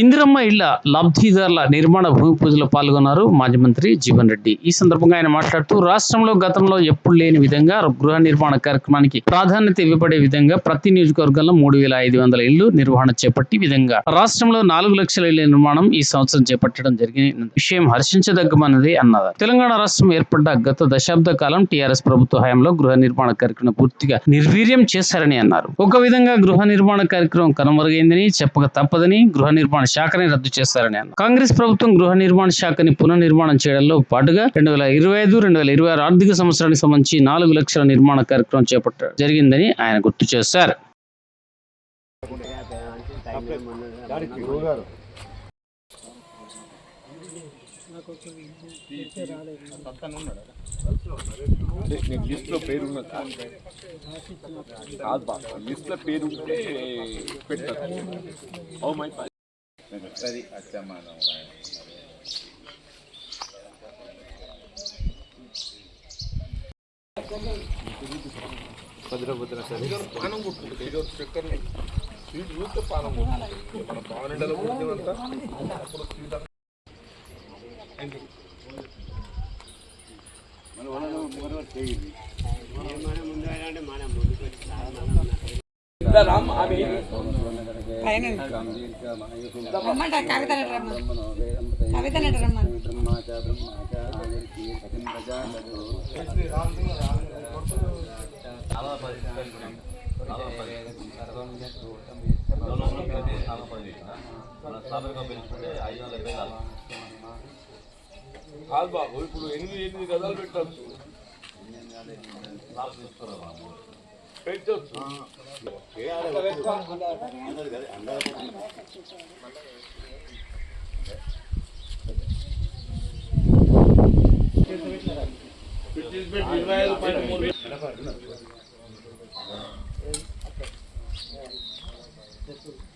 ఇందిరమ్మ ఇళ్ళ లబ్ధిదారుల నిర్మాణ భూమి పూజలో పాల్గొన్నారు మాజీ మంత్రి జీవన్ రెడ్డి. ఈ సందర్భంగా ఆయన మాట్లాడుతూ రాష్ట్రంలో గతంలో ఎప్పుడు లేని విధంగా గృహ నిర్మాణ కార్యక్రమానికి ప్రాధాన్యత ఇవ్వబడే విధంగా ప్రతి నియోజకవర్గంలో మూడు వేల ఐదు వందల ఇళ్ళు నిర్వహణ చేపట్టి విధంగా రాష్ట్రంలో నాలుగు లక్షల ఇళ్ళ నిర్మాణం ఈ సంవత్సరం చేపట్టడం జరిగిన విషయం హర్షించదగ్గమన్నది అన్నారు. తెలంగాణ రాష్ట్రం ఏర్పడ్డ గత దశాబ్ద కాలం టీఆర్ఎస్ ప్రభుత్వ హయాంలో గృహ నిర్మాణ కార్యక్రమం పూర్తిగా నిర్వీర్యం చేశారని అన్నారు. ఒక విధంగా గృహ నిర్మాణ కార్యక్రమం కనుమరుగైందని చెప్పక తప్పదని గృహ నిర్మాణ శాఖని రద్దు చేస్తారని అన్నారు. కాంగ్రెస్ ప్రభుత్వం గృహ నిర్మాణ శాఖని పునర్నిర్మాణం చేయడంలో పాటుగా రెండు వేల ఇరవై ఐదు రెండు వేల ఇరవై ఆరు ఆర్థిక సంవత్సరానికి సంబంధించి నాలుగు లక్షల నిర్మాణ కార్యక్రమం చేపట్ట జరిగిందని ఆయన గుర్తు చేశారు. లిస్ట్లో పేరు ఉన్నది కాదు బా లిస్ట్లో పేరు ఉంటే పెడతారు ఓ మై సరి అచ్చమానం పానం కొట్టుకుంటుంది ఏదో చక్కెర స్వీట్ చూస్తే పానం కొట్టుకుంటుంది మన పానెండలో కొట్టినంత అప్పుడు స్వీట్ అంతా ఇలా రామ్ ఆమె రమ్మంట కవిత రమ్మ కవిత రమ్మ కాదు బాబు ఇప్పుడు ఎనిమిది ఎనిమిది గదాలు పెట్టచ్చు పెట్టొచ్చు ఇరవై ఐదు పాయింట్ మూడు Thank you.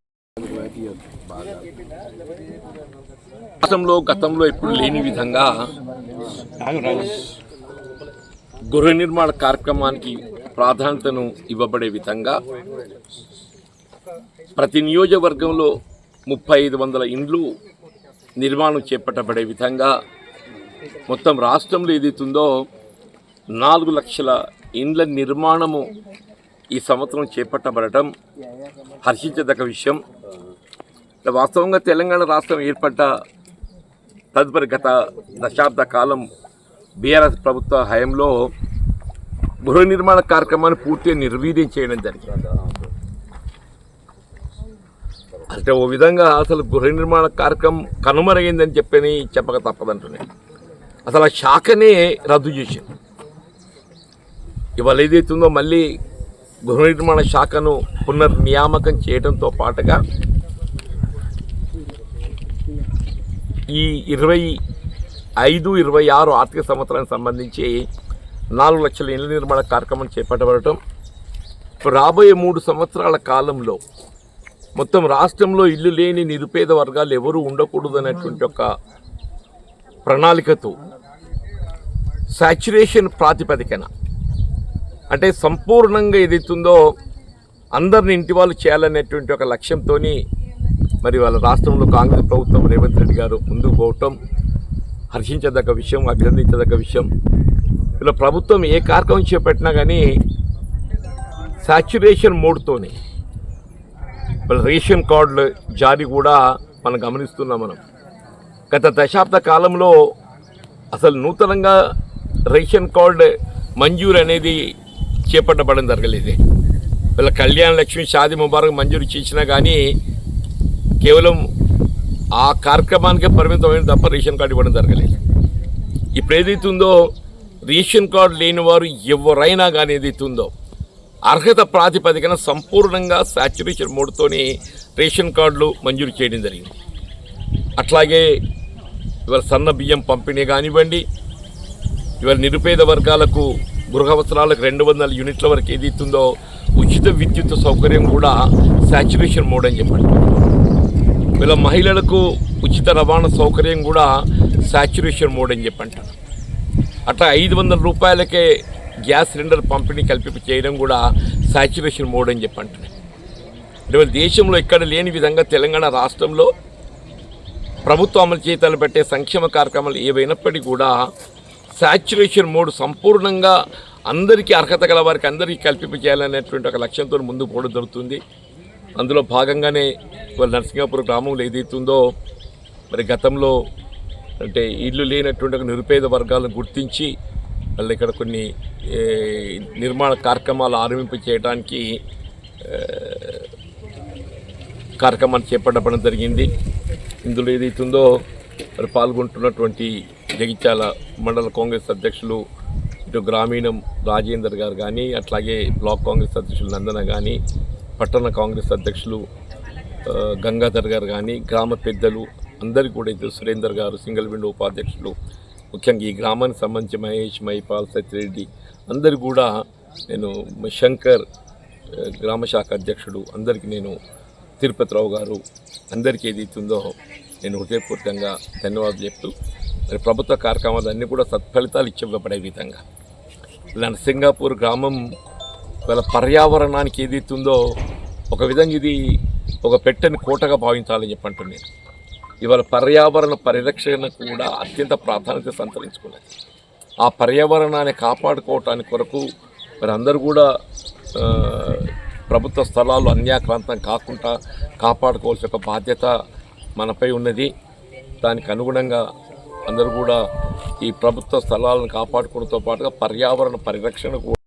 వాళ్ళకి గతంలో ఇప్పుడు లేని విధంగా గృహ నిర్మాణ కార్యక్రమానికి ప్రాధాన్యతను ఇవ్వబడే విధంగా ప్రతి నియోజకవర్గంలో ముప్పై ఐదు వందల ఇండ్లు నిర్మాణం చేపట్టబడే విధంగా మొత్తం రాష్ట్రంలో ఏదైతుందో నాలుగు లక్షల ఇండ్ల నిర్మాణము ఈ సంవత్సరం చేపట్టబడటం హర్షించదగ్గ విషయం. వాస్తవంగా తెలంగాణ రాష్ట్రం ఏర్పడ్డ తదుపరి గత దశాబ్ద కాలం బీఆర్ఎస్ ప్రభుత్వ హయాంలో గృహ నిర్మాణ కార్యక్రమాన్ని పూర్తిగా నిర్వీర్యం చేయడం జరిగింది. అంటే ఓ విధంగా అసలు గృహ నిర్మాణ కార్యక్రమం కనుమరుగైందని చెప్పని చెప్పక తప్పదంటున్నాయి అసలు ఆ శాఖనే రద్దు చేసింది. ఇవాళ ఏదైతుందో మళ్ళీ గృహ నిర్మాణ శాఖను పునర్నియామకం చేయడంతో పాటుగా ఈ ఇరవై ఐదు ఇరవై ఆరు ఆర్థిక సంవత్సరానికి సంబంధించి నాలుగు లక్షల ఇళ్ళ నిర్మాణ కార్యక్రమం చేపట్టబడటం రాబోయే మూడు సంవత్సరాల కాలంలో మొత్తం రాష్ట్రంలో ఇల్లు లేని నిరుపేద వర్గాలు ఎవరూ ఉండకూడదు అనేటువంటి ఒక ప్రణాళికతో సాచ్యురేషన్ ప్రాతిపదికన అంటే సంపూర్ణంగా ఏదైతుందో అందరిని ఇంటి వాళ్ళు చేయాలనేటువంటి ఒక లక్ష్యంతో మరి వాళ్ళ రాష్ట్రంలో కాంగ్రెస్ ప్రభుత్వం రేవంత్ రెడ్డి గారు ముందుకు పోవటం హర్షించదగ్గ విషయం అభినందించదగ్గ విషయం. ఇలా ప్రభుత్వం ఏ కార్యక్రమం చేపట్టినా కానీ సాచ్యురేషన్ మోడ్తోనే. వాళ్ళ రేషన్ కార్డుల జారీ కూడా మనం గమనిస్తున్నాం మనం. గత దశాబ్ద కాలంలో అసలు నూతనంగా రేషన్ కార్డు మంజూరు అనేది చేపట్టబడడం జరగలేదు. వీళ్ళ కళ్యాణ లక్ష్మి షాది ముబారక్ మంజూరు చేసినా కానీ కేవలం ఆ కార్యక్రమానికే పరిమితమైన తప్ప రేషన్ కార్డు ఇవ్వడం జరగలేదు. ఇప్పుడు ఏదైతే ఉందో రేషన్ కార్డు లేని వారు ఎవరైనా కానీ ఏదైతే ఉందో అర్హత ప్రాతిపదికన సంపూర్ణంగా సాచురేషన్ మోడ్తోనే రేషన్ కార్డులు మంజూరు చేయడం జరిగింది. అట్లాగే ఇవాళ సన్న బియ్యం పంపిణీ కానివ్వండి ఇవాళ నిరుపేద వర్గాలకు గృహ అవసరాలకు రెండు వందల యూనిట్ల వరకు ఏది ఇస్తుందో ఉచిత విద్యుత్ సౌకర్యం కూడా శాచురేషన్ మోడ్ అని చెప్పండి. వీళ్ళ మహిళలకు ఉచిత రవాణా సౌకర్యం కూడా శాచురేషన్ మోడ్ అని చెప్పి అంటారు అట్లా ఐదు వందల రూపాయలకే గ్యాస్ సిలిండర్ పంపిణీ కల్పి చేయడం కూడా శాచురేషన్ మోడ్ అని చెప్పి అంటున్నాయి అంటే దేశంలో ఎక్కడ లేని విధంగా తెలంగాణ రాష్ట్రంలో ప్రభుత్వం అమలు చేతాలు పెట్టే సంక్షేమ కార్యక్రమాలు ఏవైనప్పటికీ కూడా శాచురేషన్ మోడ్ సంపూర్ణంగా అందరికీ అర్హత గల వారికి అందరికీ కల్పింప చేయాలనేటువంటి ఒక లక్ష్యంతో ముందుకు పోవడం జరుగుతుంది. అందులో భాగంగానే వాళ్ళు నరసింహాపురం గ్రామంలో ఏదైతుందో మరి గతంలో అంటే ఇల్లు లేనటువంటి ఒక నిరుపేద వర్గాలను గుర్తించి వాళ్ళు ఇక్కడ కొన్ని నిర్మాణ కార్యక్రమాలు ఆరంభింప చేయడానికి కార్యక్రమాన్ని చేపట్టడం జరిగింది. ఇందులో ఏదైతుందో మరి పాల్గొంటున్నటువంటి జగిత్యాల మండల కాంగ్రెస్ అధ్యక్షులు ఇటు గ్రామీణం రాజేందర్ గారు కానీ అట్లాగే బ్లాక్ కాంగ్రెస్ అధ్యక్షులు నందన కానీ పట్టణ కాంగ్రెస్ అధ్యక్షులు గంగాధర్ గారు కానీ గ్రామ పెద్దలు అందరికీ కూడా ఇటు సురేందర్ గారు సింగిల్ విండో ఉపాధ్యక్షులు ముఖ్యంగా ఈ గ్రామానికి సంబంధించి మహేష్ మైపాల్ సత్యరెడ్డి అందరు కూడా నేను శంకర్ గ్రామ శాఖ అధ్యక్షుడు అందరికీ నేను తిరుపతిరావు గారు అందరికీ ఏదైతుందో నేను హృదయపూర్వకంగా ధన్యవాదాలు చెప్తూ మరి ప్రభుత్వ కార్యక్రమాలు అన్నీ కూడా సత్ఫలితాలు ఇచ్చివ్వబడే విధంగా. నరసింగాపూర్ సింగాపూర్ గ్రామం ఇవాళ పర్యావరణానికి ఏది ఉందో ఒక విధంగా ఇది ఒక పెట్టని కోటగా భావించాలని చెప్పంటు నేను ఇవాళ పర్యావరణ పరిరక్షణ కూడా అత్యంత ప్రాధాన్యత సంతరించుకున్నది. ఆ పర్యావరణాన్ని కాపాడుకోవటానికి కొరకు మరి అందరూ కూడా ప్రభుత్వ స్థలాలు అన్యాక్రాంతం కాకుండా కాపాడుకోవాల్సిన ఒక బాధ్యత మనపై ఉన్నది. దానికి అనుగుణంగా అందరూ కూడా ఈ ప్రభుత్వ స్థలాలను కాపాడుకోవడంతో పాటుగా పర్యావరణ పరిరక్షణ కూడా